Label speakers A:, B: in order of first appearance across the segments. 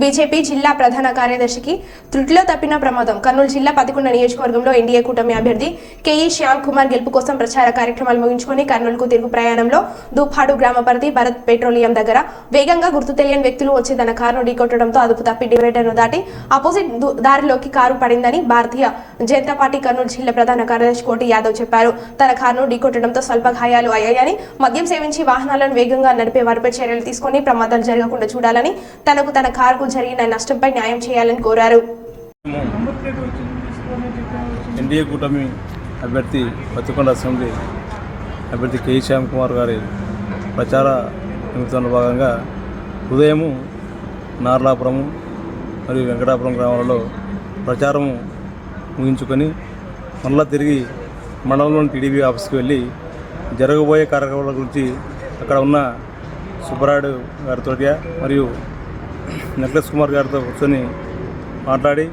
A: BJP జిల్లా ప్రధాన కార్యదర్శికి త్రుటిలో తప్పిన ప్రమాదం. కర్నూలు జిల్లా పదకొండ నియోజకవర్గంలో ఎన్డీఏ కూటమి అభ్యర్థి కేఈ శ్యామ్ కుమార్ గెలుపు కోసం ప్రచార కార్యక్రమాలు ముగించుకొని కర్నూలుకు తిరుగు ప్రయాణంలో దూపాడు గ్రామ పరిధి భరత్ పెట్రోలియం దగ్గర వేగంగా గుర్తు తెలియని వ్యక్తులు వచ్చి తన కారును ఢీకొట్టడంతో అదుపు తప్పి డివైడర్ను దాటి ఆపోజిట్ దారిలోకి కారు పడిందని భారతీయ జనతా పార్టీ కర్నూలు జిల్లా ప్రధాన కార్యదర్శి కోటి యాదవ్ చెప్పారు. తన కారును ఢీకొట్టడంతో స్వల్ప గాయాలు అయ్యాయని మద్యం సేవించి వాహనాలను వేగంగా నడిపే వారిపై చర్యలు తీసుకొని ప్రమాదాలు జరగకుండా చూడాలని తనకు తన కారుకు జరిగిన నష్టంపై న్యాయం చేయాలని కోరారు.
B: ఎన్డీఏ కూటమి అభ్యర్థి పత్తికొండ అసెంబ్లీ అభ్యర్థి కె. శ్యామ్ కుమార్ గారి ప్రచార నిమిత్తంలో భాగంగా ఉదయము నార్లాపురము మరియు వెంకటాపురం గ్రామాలలో ప్రచారము ముగించుకొని మళ్ళా తిరిగి మండలంలోని టీడీపీ ఆఫీస్కి వెళ్ళి జరగబోయే కార్యక్రమాల గురించి అక్కడ ఉన్న సుబ్బరాయుడు గారితో మరియు నెక్లెస్ కుమార్ గారితో కూర్చొని మాట్లాడి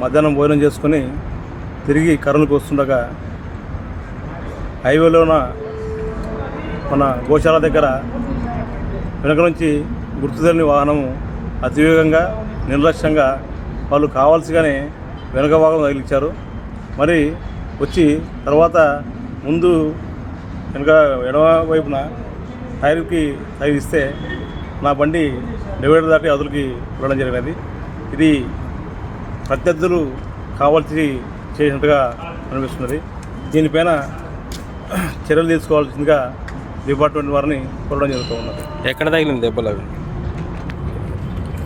B: మధ్యాహ్నం భోజనం చేసుకొని తిరిగి కర్నూలుకు వస్తుండగా హైవేలోన మన గోశాల దగ్గర వెనక నుంచి గుర్తు వాహనము అతివేగంగా నిర్లక్ష్యంగా వాళ్ళు కావాల్సిగానే వెనక భాగం తగిలించారు. మరి వచ్చి తర్వాత ముందు వెనక ఎడమ వైపున టైర్కి తగిలిస్తే నా బండి డివైడర్ దాటి అదులకి వెళ్ళడం జరిగినది. ఇది ప్రత్యర్థులు కావాల్సి చేసినట్టుగా అనిపిస్తున్నది. దీనిపైన చర్యలు తీసుకోవాల్సిందిగా డిపార్ట్మెంట్ వారిని కోరడం జరుగుతూ ఉన్నది.
C: ఎక్కడ తగిలింది దెబ్బలు అవి?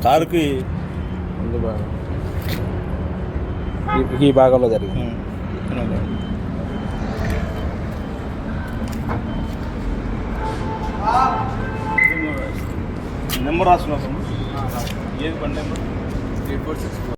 B: కారుకి
C: ఈ భాగంలో జరిగింది.
B: నెంబర్ రాసుకున్నాం ఏది బండి నెంబర్?